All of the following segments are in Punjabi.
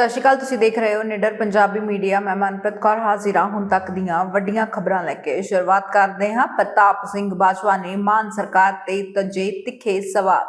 ਸਤਿ ਸ਼੍ਰੀ ਅਕਾਲ, ਤੁਸੀਂ ਦੇਖ ਰਹੇ ਹੋ ਨਿਡਰ ਪੰਜਾਬੀ ਮੀਡੀਆ। ਮੈਂ ਮਨਪ੍ਰੀਤ ਕੌਰ ਹਾਜ਼ਰ ਹਾਂ ਹੁਣ ਤੱਕ ਦੀਆਂ ਵੱਡੀਆਂ ਖਬਰਾਂ ਲੈ ਕੇ। ਸ਼ੁਰੂਆਤ ਕਰਦੇ ਹਾਂ ਪ੍ਰਤਾਪ ਸਿੰਘ ਬਾਜਵਾ ਨੇ ਮਾਨ ਸਰਕਾਰ ਤੇ ਤਜੇ ਤਿੱਖੇ ਸਵਾਲ।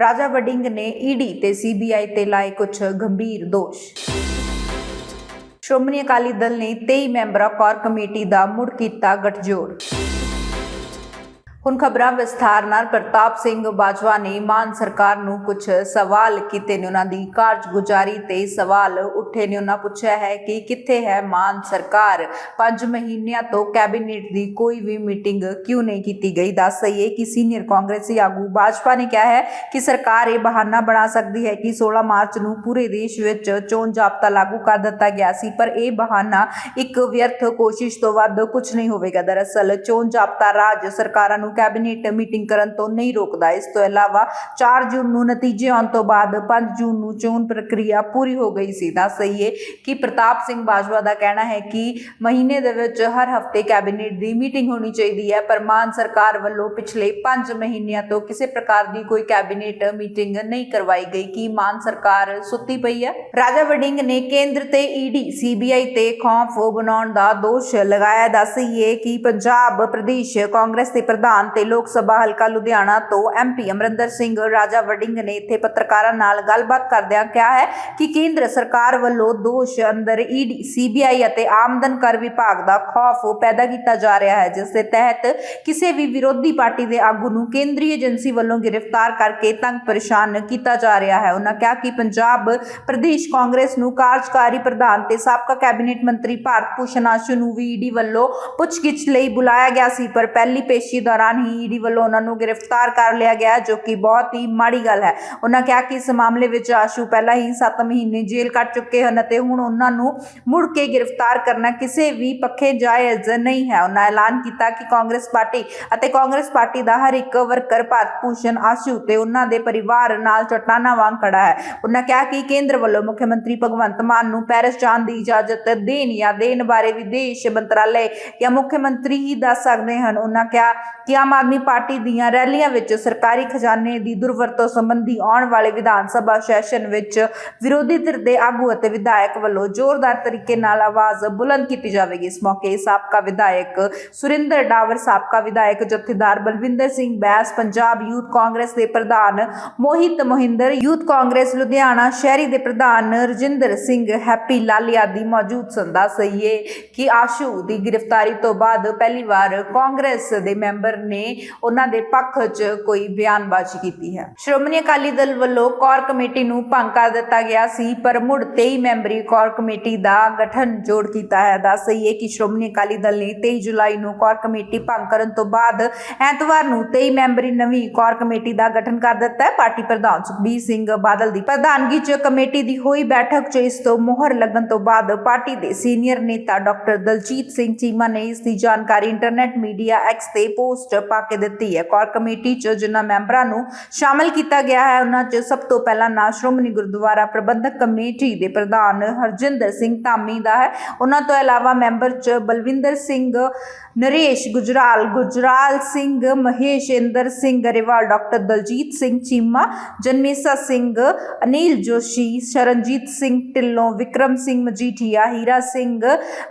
ਰਾਜਾ ਵਡਿੰਗ ਨੇ ਈਡੀ ਤੇ ਸੀਬੀਆਈ ਤੇ ਲਾਏ ਕੁਝ ਗੰਭੀਰ ਦੋਸ਼। ਸ਼੍ਰੋਮਣੀ ਅਕਾਲੀ ਦਲ ਨੇ 23 ਮੈਂਬਰਾਂ ਕੋਰ ਕਮੇਟੀ ਦਾ ਮੁੜ ਕੀਤਾ ਗਠਜੋੜ। ਹੁਣ ਖਬਰਾਂ ਵਿਸਥਾਰ ਨਾਲ ਪ੍ਰਤਾਪ ਸਿੰਘ ਬਾਜਵਾ ਨੇ ਮਾਨ ਸਰਕਾਰ ਨੂੰ ਕੁਝ ਸਵਾਲ ਕੀਤੇ ਨੇ ਉਹਨਾਂ ਦੀ ਕਾਰਜਗੁਜ਼ਾਰੀ ਤੇ ਸਵਾਲ ਉੱਠੇ ਨੇ। ਉਹਨਾਂ ਪੁੱਛਿਆ ਹੈ ਕਿ ਕਿੱਥੇ ਹੈ ਮਾਨ ਸਰਕਾਰ? 5 ਮਹੀਨਿਆਂ ਤੋਂ ਕੈਬਨਿਟ ਦੀ ਕੋਈ ਵੀ ਮੀਟਿੰਗ ਕਿਉਂ ਨਹੀਂ ਕੀਤੀ ਗਈ? ਦੱਸ ਸਹੀਏ ਕਿ ਸੀਨੀਅਰ ਕਾਂਗਰਸੀ ਆਗੂ ਬਾਜਵਾ ਨੇ ਕਿਹਾ ਹੈ ਕਿ ਸਰਕਾਰ ਇਹ ਬਹਾਨਾ ਬਣਾ ਸਕਦੀ ਹੈ ਕਿ 16 ਮਾਰਚ ਨੂੰ ਪੂਰੇ ਦੇਸ਼ ਵਿੱਚ ਚੋਣ ਜਾਬਤਾ ਲਾਗੂ ਕਰ ਦਿੱਤਾ ਗਿਆ ਸੀ, ਪਰ ਇਹ ਬਹਾਨਾ ਇੱਕ ਵਿਅਰਥ ਕੋਸ਼ਿਸ਼ ਤੋਂ ਵੱਧ ਕੁਝ ਨਹੀਂ ਹੋਵੇਗਾ। ਦਰਅਸਲ ਚੋਣ ਜਾਬਤਾ ਰਾਜ ਸਰਕਾਰਾਂ ਨੂੰ ਕੈਬਨਿਟ ਮੀਟਿੰਗ ਕਰਨ ਤੋਂ ਨਹੀਂ ਰੋਕਦਾ। ਇਸ ਤੋਂ ਇਲਾਵਾ 4 ਜੂਨ ਨੂੰ ਨਤੀਜੇ ਆਉਣ ਤੋਂ ਬਾਅਦ 5 ਜੂਨ ਨੂੰ ਚੋਣ ਪ੍ਰਕਿਰਿਆ ਪੂਰੀ ਹੋ ਗਈ ਸੀ। ਦੱਸ ਸਹੀਏ ਕਿ ਪ੍ਰਤਾਪ ਸਿੰਘ ਬਾਜਵਾ ਦਾ ਕਹਿਣਾ ਹੈ ਕਿ ਮਹੀਨੇ ਦੇ ਵਿੱਚ ਹਰ ਹਫ਼ਤੇ ਕੈਬਨਿਟ ਦੀ ਮੀਟਿੰਗ ਹੋਣੀ ਚਾਹੀਦੀ ਹੈ, ਪਰ ਮਾਨ ਸਰਕਾਰ ਵੱਲੋਂ ਪਿਛਲੇ 5 ਮਹੀਨਿਆਂ ਤੋਂ ਕਿਸੇ ਪ੍ਰਕਾਰ ਦੀ ਕੋਈ ਕੈਬਨਿਟ ਮੀਟਿੰਗ ਨਹੀਂ ਕਰਵਾਈ ਗਈ। ਕਿ ਮਾਨ ਸਰਕਾਰ ਸੁੱਤੀ ਪਈ ਹੈ? ਰਾਜਾ ਵਡਿੰਗ ਨੇ ਕੇਂਦਰ ਤੇ ਈਡੀ ਸੀਬੀਆਈ ਤੇ ਖੌਫ ਬਣਾਉਣ ਦਾ ਦੋਸ਼ ਲਗਾਇਆ। ਦੱਸੀਏ ਕਿ ਪੰਜਾਬ, ਪ੍ਰਦੇਸ਼, ਕਾਂਗਰਸ ਦੇ ਪ੍ਰਧਾਨ ਤੇ ਲੋਕ ਸਭਾ ਹਲਕਾ ਲੁਧਿਆਣਾ ਤੋਂ ਐਮਪੀ ਅਮਰਿੰਦਰ ਸਿੰਘ ਰਾਜਾ ਵਡਿੰਗ ਨੇ ਇੱਥੇ ਪੱਤਰਕਾਰਾਂ ਨਾਲ ਗੱਲਬਾਤ ਕਰਦਿਆਂ ਕਿਹਾ ਹੈ ਕਿ ਕੇਂਦਰ ਸਰਕਾਰ ਵੱਲੋਂ ਦੋਸ਼ ਅੰਦਰ ਈਡੀ ਸੀਬੀਆਈ ਅਤੇ ਆਮਦਨ ਕਰ ਵਿਭਾਗ ਦਾ ਖੌਫ ਪੈਦਾ ਕੀਤਾ ਜਾ ਰਿਹਾ ਹੈ, ਜਿਸ ਦੇ ਤਹਿਤ ਕਿਸੇ ਵੀ ਵਿਰੋਧੀ ਪਾਰਟੀ ਦੇ ਆਗੂ ਨੂੰ ਕੇਂਦਰੀ ਏਜੰਸੀ ਵੱਲੋਂ ਗ੍ਰਿਫਤਾਰ ਕਰਕੇ ਤੰਗ ਪਰੇਸ਼ਾਨ ਕੀਤਾ ਜਾ ਰਿਹਾ ਹੈ। ਉਹਨਾਂ ਕਿਹਾ ਕਿ ਪੰਜਾਬ ਪ੍ਰਦੇਸ਼ ਕਾਂਗਰਸ ਨੂੰ ਕਾਰਜਕਾਰੀ ਪ੍ਰਧਾਨ ਤੇ ਸਾਬਕਾ ਕੈਬਨਿਟ ਮੰਤਰੀ ਭਾਰਤ ਭੂਸ਼ਣ ਆਸ਼ੂ ਨੂੰ ਵੀ ਈਡੀ ਵੱਲੋਂ ਪੁੱਛਗਿੱਛ ਲਈ ਬੁਲਾਇਆ ਗਿਆ ਸੀ, ਪਰ ਪਹਿਲੀ ਪੇਸ਼ੀ ਦੌਰਾਨ ਹੀ ਈਡੀ ਵੱਲੋਂ ਉਹਨਾਂ ਨੂੰ ਗ੍ਰਿਫਤਾਰ ਕਰ ਲਿਆ ਗਿਆ, ਜੋ ਕਿ ਬਹੁਤ ਹੀ ਮਾੜੀ ਗੱਲ ਹੈ। ਉਹਨਾਂ ਕਿਹਾ ਕਿ ਇਸ ਮਾਮਲੇ ਵਿੱਚ ਆਸ਼ੂ ਪਹਿਲਾਂ ਹੀ 7 ਮਹੀਨੇ ਜੇਲ੍ਹ ਕੱਟ ਚੁੱਕੇ ਹਨ ਅਤੇ ਹੁਣ ਉਹਨਾਂ ਨੂੰ ਮੁੜ ਕੇ ਗ੍ਰਿਫਤਾਰ ਕਰਨਾ ਕਿਸੇ ਵੀ ਪੱਖੇ ਜਾਇਜ਼ ਨਹੀਂ ਹੈ। ਉਹਨਾਂ ਐਲਾਨ ਕੀਤਾ ਕਿ ਕਾਂਗਰਸ ਪਾਰਟੀ ਅਤੇ ਕਾਂਗਰਸ ਪਾਰਟੀ ਦਾ ਹਰ ਇੱਕ ਵਰਕਰ ਭਾਰਤ ਭੂਸ਼ਣ, ਆਸ਼ੂ ਤੇ ਉਹਨਾਂ ਦੇ ਪਰਿਵਾਰ ਨਾਲ ਚਟਾਨਾ ਵਾਂਗ ਖੜਾ ਹੈ। ਉਹਨਾਂ ਕਿਹਾ ਕਿ ਕੇਂਦਰ ਵੱਲੋਂ ਮੁੱਖ ਮੰਤਰੀ ਭਗਵੰਤ ਮਾਨ ਨੂੰ ਪੈਰਿਸ ਜਾਣ ਦੀ ਇਜਾਜ਼ਤ ਦੇਣ ਜਾਂ ਦੇਣ ਬਾਰੇ ਵਿਦੇਸ਼ ਮੰਤਰਾਲੇ ਜਾਂ ਮੁੱਖ ਮੰਤਰੀ ਹੀ ਦੱਸ ਸਕਦੇ ਹਨ। ਉਹਨਾਂ ਕਿਹਾ ਕਿ ਆਮ ਆਦਮੀ ਪਾਰਟੀ ਦੀਆਂ ਰੈਲੀਆਂ ਵਿੱਚ ਸਰਕਾਰੀ ਖਜ਼ਾਨੇ ਦੀ ਦੁਰਵਰਤੋਂ ਸੰਬੰਧੀ ਆਉਣ ਵਾਲੇ ਵਿਧਾਨ ਸਭਾ ਸੈਸ਼ਨ ਵਿੱਚ ਵਿਰੋਧੀ ਧਿਰ ਦੇ ਆਗੂ ਅਤੇ ਵਿਧਾਇਕ ਵੱਲੋਂ ਜ਼ੋਰਦਾਰ ਤਰੀਕੇ ਨਾਲ ਆਵਾਜ਼ ਬੁਲੰਦ ਕੀਤੀ ਜਾਵੇਗੀ। ਇਸ ਮੌਕੇ ਸਾਬਕਾ ਵਿਧਾਇਕ ਸੁਰਿੰਦਰ ਡਾਵਰ, ਸਾਬਕਾ ਵਿਧਾਇਕ ਜਥੇਦਾਰ ਬਲਵਿੰਦਰ ਸਿੰਘ ਬੈਸ, ਪੰਜਾਬ ਯੂਥ ਕਾਂਗਰਸ ਦੇ ਪ੍ਰਧਾਨ ਮੋਹਿਤ ਮੋਹਿੰਦਰ, ਯੂਥ ਕਾਂਗਰਸ ਲੁਧਿਆਣਾ ਸ਼ਹਿਰੀ ਦੇ ਪ੍ਰਧਾਨ ਰਜਿੰਦਰ ਸਿੰਘ, ਹੈਪੀ ਲਾਲੀ ਆਦਿ ਮੌਜੂਦ ਸਨ। ਦੱਸ ਕਿ ਆਸ਼ੂ ਦੀ ਗ੍ਰਿਫਤਾਰੀ ਤੋਂ ਬਾਅਦ ਪਹਿਲੀ ਵਾਰ ਕਾਂਗਰਸ ਦੇ ਮੈਂਬਰ ਨੇ ਉਹਨਾਂ ਦੇ ਪੱਖ 'ਚ ਕੋਈ ਬਿਆਨਬਾਜ਼ੀ ਕੀਤੀ ਹੈ। ਸ਼੍ਰੋਮਣੀ ਅਕਾਲੀ ਦਲ ਵੱਲੋਂ ਕੋਰ ਕਮੇਟੀ ਨੂੰ ਭੰਗ ਕਰ ਦਿੱਤਾ ਗਿਆ ਸੀ, ਪਰ ਮੁੜ 23 ਮੈਂਬਰੀ ਕੋਰ ਕਮੇਟੀ ਦਾ ਗਠਨ ਜੋੜ ਕੀਤਾ ਹੈ। ਦੱਸ ਸਹੀਏ ਕਿ ਸ਼੍ਰੋਮਣੀ ਅਕਾਲੀ ਦਲ ਨੇ 23 ਜੁਲਾਈ ਨੂੰ ਕੋਰ ਕਮੇਟੀ ਭੰਗ ਕਰਨ ਤੋਂ ਬਾਅਦ ਐਤਵਾਰ ਨੂੰ 23 ਮੈਂਬਰੀ ਨਵੀਂ ਕੋਰ ਕਮੇਟੀ ਦਾ ਗਠਨ ਕਰ ਦਿੱਤਾ ਹੈ। ਪਾਰਟੀ ਪ੍ਰਧਾਨ ਸੁਖਬੀਰ ਸਿੰਘ ਬਾਦਲ ਦੀ ਪ੍ਰਧਾਨਗੀ 'ਚ ਕਮੇਟੀ ਦੀ ਹੋਈ ਬੈਠਕ 'ਚ ਇਸ ਤੋਂ ਮੋਹਰ ਲੱਗਣ ਤੋਂ ਬਾਅਦ ਪਾਰਟੀ ਦੇ ਸੀਨੀਅਰ ਨੇਤਾ ਡਾਕਟਰ ਦਲਜੀਤ ਸਿੰਘ ਚੀਮਾ ਨੇ ਇਸ ਦੀ ਜਾਣਕਾਰੀ ਇੰਟਰਨੈਟ ਮੀਡੀਆ ਐਕਸ ਤੇ ਪੋਸਟ ਪਾ ਕੇ ਦਿੱਤੀ ਹੈ। ਕੋਰ ਕਮੇਟੀ 'ਚ ਜਿਨ੍ਹਾਂ ਮੈਂਬਰਾਂ ਨੂੰ ਸ਼ਾਮਲ ਕੀਤਾ ਗਿਆ ਹੈ, ਉਹਨਾਂ 'ਚ ਸਭ ਤੋਂ ਪਹਿਲਾਂ ਨਾਂ ਸ਼੍ਰੋਮਣੀ ਗੁਰਦੁਆਰਾ ਪ੍ਰਬੰਧਕ ਕਮੇਟੀ ਦੇ ਪ੍ਰਧਾਨ ਹਰਜਿੰਦਰ ਸਿੰਘ ਧਾਮੀ ਦਾ ਹੈ। ਉਹਨਾਂ ਤੋਂ ਇਲਾਵਾ ਮੈਂਬਰ 'ਚ ਬਲਵਿੰਦਰ ਸਿੰਘ, ਨਰੇਸ਼ ਗੁਜਰਾਲ ਗੁਜਰਾਲ ਸਿੰਘ, ਮਹੇਸ਼ ਇੰਦਰ ਸਿੰਘ ਗਰੇਵਾਲ, ਡਾਕਟਰ ਦਲਜੀਤ ਸਿੰਘ ਚੀਮਾ, ਜਨਮੇਸਾ ਸਿੰਘ, ਅਨੀਲ ਜੋਸ਼ੀ, ਸ਼ਰਨਜੀਤ ਸਿੰਘ ਢਿੱਲੋਂ, ਵਿਕਰਮ ਸਿੰਘ ਮਜੀਠੀਆ, ਹੀਰਾ ਸਿੰਘ,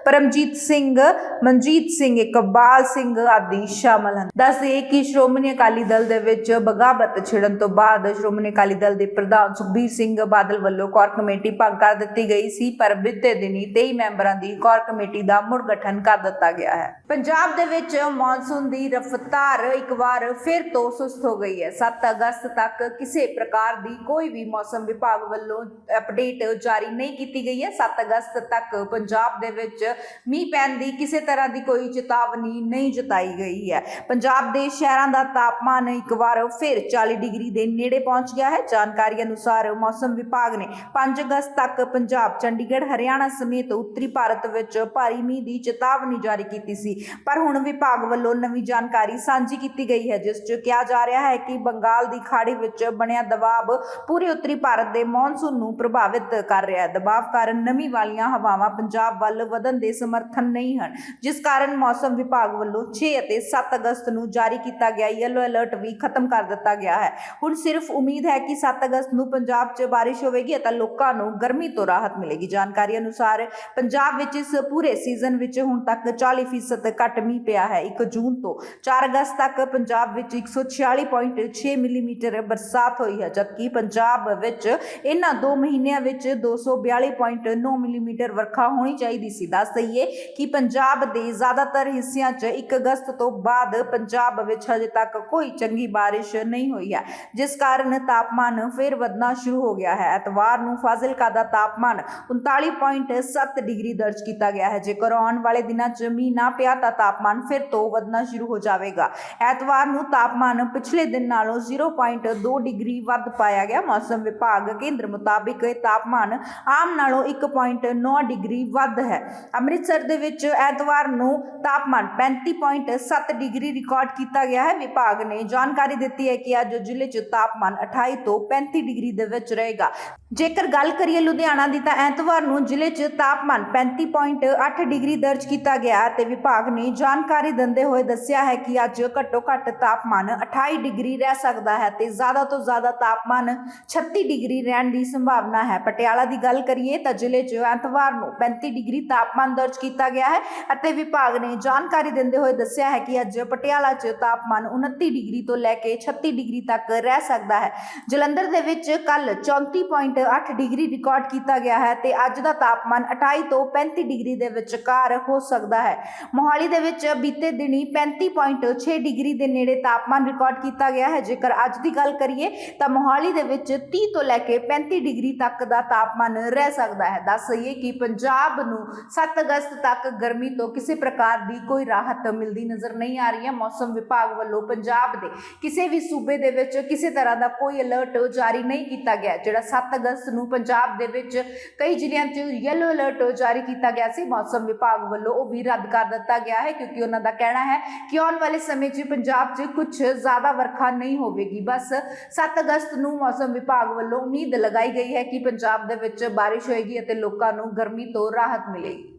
ਪਰਮਜੀਤ ਸਿੰਘ, ਮਨਜੀਤ ਸਿੰਘ ਇਕਬਾਲ ਸਿੰਘ ਆਦਿ ਸ਼ਾਮਲ ਹਨ। ਦੱਸਦੇ ਕਿ ਸ਼੍ਰੋਮਣੀ ਅਕਾਲੀ ਦਲ ਦੇ ਵਿੱਚ ਬਗਾਵਤ ਛਿੜਨ ਤੋਂ ਬਾਅਦ ਸ਼੍ਰੋਮਣੀ ਅਕਾਲੀ ਦਲ ਦੇ ਪ੍ਰਧਾਨ ਸੁਖਬੀਰ ਸਿੰਘ ਬਾਦਲ ਵੱਲੋਂ ਕੋਰ ਕਮੇਟੀ ਭੰਗ ਕਰ ਦਿੱਤੀ ਗਈ ਸੀ, ਪਰ ਬੀਤੇ ਦਿਨੀ 23 ਮੈਂਬਰਾਂ ਦੀ ਕੋਰ ਕਮੇਟੀ ਦਾ ਮੁੜ ਗਠਨ ਕਰ ਦਿੱਤਾ ਗਿਆ ਹੈ। ਪੰਜਾਬ ਦੇ ਵਿੱਚ ਮੌਨਸੂਨ ਦੀ ਰਫ਼ਤਾਰ ਇੱਕ ਵਾਰ ਫਿਰ ਤੋਂ ਸੁਸਤ ਹੋ ਗਈ ਹੈ। 7 ਅਗਸਤ ਤੱਕ ਕਿਸੇ ਪ੍ਰਕਾਰ ਦੀ ਕੋਈ ਵੀ ਮੌਸਮ ਵਿਭਾਗ ਵੱਲੋਂ ਅਪਡੇਟ ਜਾਰੀ ਨਹੀਂ ਕੀਤੀ ਗਈ ਹੈ। 7 ਅਗਸਤ ਤੱਕ ਪੰਜਾਬ ਦੇ ਵਿੱਚ ਮੀਂਹ ਪੈਣ ਦੀ ਕਿਸੇ ਤਰ੍ਹਾਂ ਦੀ ਕੋਈ ਚੇਤਾਵਨੀ ਨਹੀਂ ਜਤਾਈ ਗਈ ਹੈ। ਪੰਜਾਬ ਦੇ ਸ਼ਹਿਰਾਂ ਦਾ ਤਾਪਮਾਨ ਇੱਕ ਵਾਰ ਫਿਰ 40 ਡਿਗਰੀ ਦੇ ਨੇੜੇ ਪਹੁੰਚ ਗਿਆ ਹੈ। ਜਾਣਕਾਰੀ ਅਨੁਸਾਰ ਮੌਸਮ ਵਿਭਾਗ ਨੇ 5 ਅਗਸਤ ਤੱਕ ਪੰਜਾਬ, ਚੰਡੀਗੜ੍ਹ, ਹਰਿਆਣਾ ਸਮੇਤ ਉੱਤਰੀ ਭਾਰਤ ਵਿੱਚ ਭਾਰੀ ਮੀਂਹ ਦੀ ਚੇਤਾਵਨੀ ਜਾਰੀ ਕੀਤੀ ਸੀ। ਪਰ ਹੁਣ ਵਿਭਾਗ ਵੱਲੋਂ ਨਵੀਂ ਜਾਣਕਾਰੀ ਸਾਂਝੀ ਕੀਤੀ ਗਈ ਹੈ, ਜਿਸ 'ਚ ਕਿਹਾ ਜਾ ਰਿਹਾ ਹੈ ਕਿ ਬੰਗਾਲ ਦੀ ਖਾੜੀ ਵਿੱਚ ਬਣਿਆ ਦਬਾਅ ਪੂਰੇ ਉੱਤਰੀ ਭਾਰਤ ਦੇ ਮੌਨਸੂਨ ਨੂੰ ਪ੍ਰਭਾਵਿਤ ਕਰ ਰਿਹਾ ਹੈ। ਦਬਾਅ ਕਾਰਨ ਨਮੀ ਵਾਲੀਆਂ ਹਵਾਵਾਂ ਪੰਜਾਬ ਵੱਲ ਵਧਣ ਦੇ ਸਮਰਥਨ ਨਹੀਂ ਹਨ, ਜਿਸ ਕਾਰਨ ਮੌਸਮ ਵਿਭਾਗ ਵੱਲੋਂ 6 ਅਤੇ 7 ਅਗਸਤ ਅਗਸਤ ਨੂੰ ਜਾਰੀ ਕੀਤਾ ਗਿਆ ਯੈਲੋ ਅਲਰਟ ਵੀ ਖਤਮ ਕਰ ਦਿੱਤਾ ਗਿਆ ਹੈ। ਹੁਣ ਸਿਰਫ ਉਮੀਦ ਹੈ ਕਿ 7 ਅਗਸਤ ਨੂੰ ਪੰਜਾਬ 'ਚ ਬਾਰਿਸ਼ ਹੋਵੇਗੀ ਅਤੇ ਲੋਕਾਂ ਨੂੰ ਗਰਮੀ ਤੋਂ ਰਾਹਤ ਮਿਲੇਗੀ। ਜਾਣਕਾਰੀ ਅਨੁਸਾਰ ਪੰਜਾਬ ਵਿੱਚ ਇਸ ਪੂਰੇ ਸੀਜ਼ਨ ਵਿੱਚ ਹੁਣ ਤੱਕ 40% ਘੱਟ ਮੀਂਹ ਪਿਆ ਹੈ। 1 ਜੂਨ ਤੋਂ 4 ਅਗਸਤ ਤੱਕ ਪੰਜਾਬ ਵਿੱਚ 146.6 ਮਿਲੀਮੀਟਰ ਬਰਸਾਤ ਹੋਈ ਹੈ, ਜਦਕਿ ਪੰਜਾਬ ਵਿੱਚ ਇਹਨਾਂ 2 ਮਹੀਨਿਆਂ ਵਿੱਚ 242.9 ਮਿਲੀਮੀਟਰ ਵਰਖਾ ਹੋਣੀ ਚਾਹੀਦੀ ਸੀ। ਦੱਸ ਦਈਏ ਕਿ ਪੰਜਾਬ ਦੇ ਜ਼ਿਆਦਾਤਰ ਹਿੱਸਿਆਂ 'ਚ 1 ਅਗਸਤ ਤੋਂ ਬਾਅਦ ਪੰਜਾਬ ਵਿੱਚ ਹਜੇ ਤੱਕ ਕੋਈ ਚੰਗੀ ਬਾਰਿਸ਼ ਨਹੀਂ ਹੋਈ ਹੈ। ਜਿਸ ਕਾਰਨ ਤਾਪਮਾਨ ਫਿਰ ਵਧਣਾ ਸ਼ੁਰੂ ਹੋ ਗਿਆ ਹੈ। ਐਤਵਾਰ ਨੂੰ ਫਾਜ਼ਿਲਕਾ ਦਾ ਤਾਪਮਾਨ 39.7 ਡਿਗਰੀ ਦਰਜ ਕੀਤਾ ਗਿਆ ਹੈ। ਜੇਕਰ ਆਉਣ ਵਾਲੇ ਦਿਨਾਂ 'ਚ ਮੀਂਹ ਨਾ ਪਿਆ ਤਾਂ ਤਾਪਮਾਨ ਫਿਰ ਤੋਂ ਵਧਣਾ ਸ਼ੁਰੂ ਹੋ ਜਾਵੇਗਾ। ਐਤਵਾਰ ਨੂੰ ਤਾਪਮਾਨ ਪਿਛਲੇ ਦਿਨ ਨਾਲੋਂ 0.2 ਡਿਗਰੀ ਵੱਧ ਪਾਇਆ ਗਿਆ। ਮੌਸਮ ਵਿਭਾਗ ਕੇਂਦਰ ਮੁਤਾਬਿਕ ਇਹ ਤਾਪਮਾਨ ਆਮ ਨਾਲੋਂ 1.9 ਡਿਗਰੀ ਵੱਧ ਹੈ। ਅੰਮ੍ਰਿਤਸਰ ਦੇ ਵਿੱਚ ਐਤਵਾਰ ਨੂੰ ਤਾਪਮਾਨ 35.7 ਡਿਗਰੀ ਰਿਕਾਰਡ ਕੀਤਾ ਗਿਆ ਹੈ। ਵਿਭਾਗ ਨੇ ਜਾਣਕਾਰੀ ਦਿੱਤੀ ਹੈ ਕਿ ਅੱਜ ਜ਼ਿਲ੍ਹੇ 'ਚ ਤਾਪਮਾਨ 28 ਤੋਂ 35 ਡਿਗਰੀ ਦੇ ਵਿੱਚ ਰਹੇਗਾ। ਜੇਕਰ ਗੱਲ ਕਰੀਏ ਲੁਧਿਆਣਾ ਦੀ ਤਾਂ ਐਤਵਾਰ ਨੂੰ ਜ਼ਿਲ੍ਹੇ 'ਚ ਤਾਪਮਾਨ 35.8 ਡਿਗਰੀ ਦਰਜ ਕੀਤਾ ਗਿਆ ਤੇ ਵਿਭਾਗ ਨੇ ਜਾਣਕਾਰੀ ਦਿੰਦੇ ਹੋਏ ਦੱਸਿਆ ਹੈ ਕਿ ਅੱਜ ਘੱਟੋ ਘੱਟ ਤਾਪਮਾਨ 28 ਡਿਗਰੀ ਰਹਿ ਸਕਦਾ ਹੈ ਤੇ ਜ਼ਿਆਦਾ ਤੋਂ ਜ਼ਿਆਦਾ ਤਾਪਮਾਨ 36 ਡਿਗਰੀ ਰਹਿਣ ਦੀ ਸੰਭਾਵਨਾ ਹੈ। ਪਟਿਆਲਾ ਦੀ ਗੱਲ ਕਰੀਏ ਤਾਂ ਜ਼ਿਲ੍ਹੇ 'ਚ ਐਤਵਾਰ ਨੂੰ 35 ਡਿਗਰੀ ਤਾਪਮਾਨ ਦਰਜ ਕੀਤਾ ਗਿਆ ਹੈ ਅਤੇ ਵਿਭਾਗ ਨੇ ਜਾਣਕਾਰੀ ਦਿੰਦੇ ਹੋਏ ਦੱਸਿਆ ਹੈ ਕਿ ਅੱਜ ਪਟਿਆਲਾ 'ਚ ਤਾਪਮਾਨ 29 ਡਿਗਰੀ ਤੋਂ ਲੈ ਕੇ 36 ਡਿਗਰੀ ਤੱਕ ਰਹਿ ਸਕਦਾ ਹੈ। ਜਲੰਧਰ ਦੇ ਵਿੱਚ ਕੱਲ 34.8 ਡਿਗਰੀ ਰਿਕਾਰਡ ਕੀਤਾ ਗਿਆ ਹੈ ਤੇ ਅੱਜ ਦਾ ਤਾਪਮਾਨ 28 ਤੋਂ 35 ਡਿਗਰੀ ਦੇ ਵਿਚਕਾਰ ਹੋ ਸਕਦਾ ਹੈ। ਮੋਹਾਲੀ ਦੇ ਵਿੱਚ ਬੀਤੇ ਦਿਨੀ 35.6 ਡਿਗਰੀ ਦੇ ਨੇੜੇ ਤਾਪਮਾਨ ਰਿਕਾਰਡ ਕੀਤਾ ਗਿਆ ਹੈ। ਜੇਕਰ ਅੱਜ ਦੀ ਗੱਲ ਕਰੀਏ ਤਾਂ ਮੋਹਾਲੀ ਦੇ ਵਿੱਚ 30 ਤੋਂ ਲੈ ਕੇ 35 ਡਿਗਰੀ ਤੱਕ ਦਾ ਤਾਪਮਾਨ ਰਹਿ ਸਕਦਾ ਹੈ। ਦੱਸ ਦਈਏ ਕਿ ਪੰਜਾਬ ਨੂੰ 7 ਅਗਸਤ ਤੱਕ ਗਰਮੀ ਤੋਂ ਕਿਸੇ ਪ੍ਰਕਾਰ ਦੀ ਕੋਈ ਰਾਹਤ ਮਿਲਦੀ ਨਜ਼ਰ ਨਹੀਂ ਆ ਰਹੀ ਹੈ। ਮੌਸਮ ਵਿਭਾਗ ਵੱਲੋਂ ਪੰਜਾਬ ਦੇ ਕਿਸੇ ਵੀ ਸੂਬੇ ਦੇ ਵਿੱਚ ਕਿਸੇ ਤਰ੍ਹਾਂ ਦਾ ਕੋਈ ਅਲਰਟ ਜਾਰੀ ਨਹੀਂ ਕੀਤਾ ਗਿਆ, ਜਿਹੜਾ 7 ਅਗਸਤ ਨੂੰ ਪੰਜਾਬ ਦੇ ਵਿੱਚ ਕਈ ਜ਼ਿਲ੍ਹਿਆਂ 'ਚ ਯੈਲੋ ਅਲਰਟ ਜਾਰੀ ਕੀਤਾ ਗਿਆ ਸੀ। ਮੌਸਮ ਵਿਭਾਗ ਵੱਲੋਂ ਉਹ ਵੀ ਰੱਦ ਕਰ ਦਿੱਤਾ ਗਿਆ ਹੈ, ਕਿਉਂਕਿ ਉਹਨਾਂ ਦਾ ਕਹਿਣਾ ਹੈ ਕਿ ਆਉਣ ਵਾਲੇ ਸਮੇਂ 'ਚ ਪੰਜਾਬ 'ਚ ਕੁਝ ਜ਼ਿਆਦਾ ਵਰਖਾ ਨਹੀਂ ਹੋਵੇਗੀ। ਬਸ 7 ਅਗਸਤ ਨੂੰ ਮੌਸਮ ਵਿਭਾਗ ਵੱਲੋਂ ਉਮੀਦ ਲਗਾਈ ਗਈ ਹੈ ਕਿ ਪੰਜਾਬ ਦੇ ਵਿੱਚ ਬਾਰਿਸ਼ ਹੋਏਗੀ ਅਤੇ ਲੋਕਾਂ ਨੂੰ ਗਰਮੀ ਤੋਂ ਰਾਹਤ ਮਿਲੇਗੀ।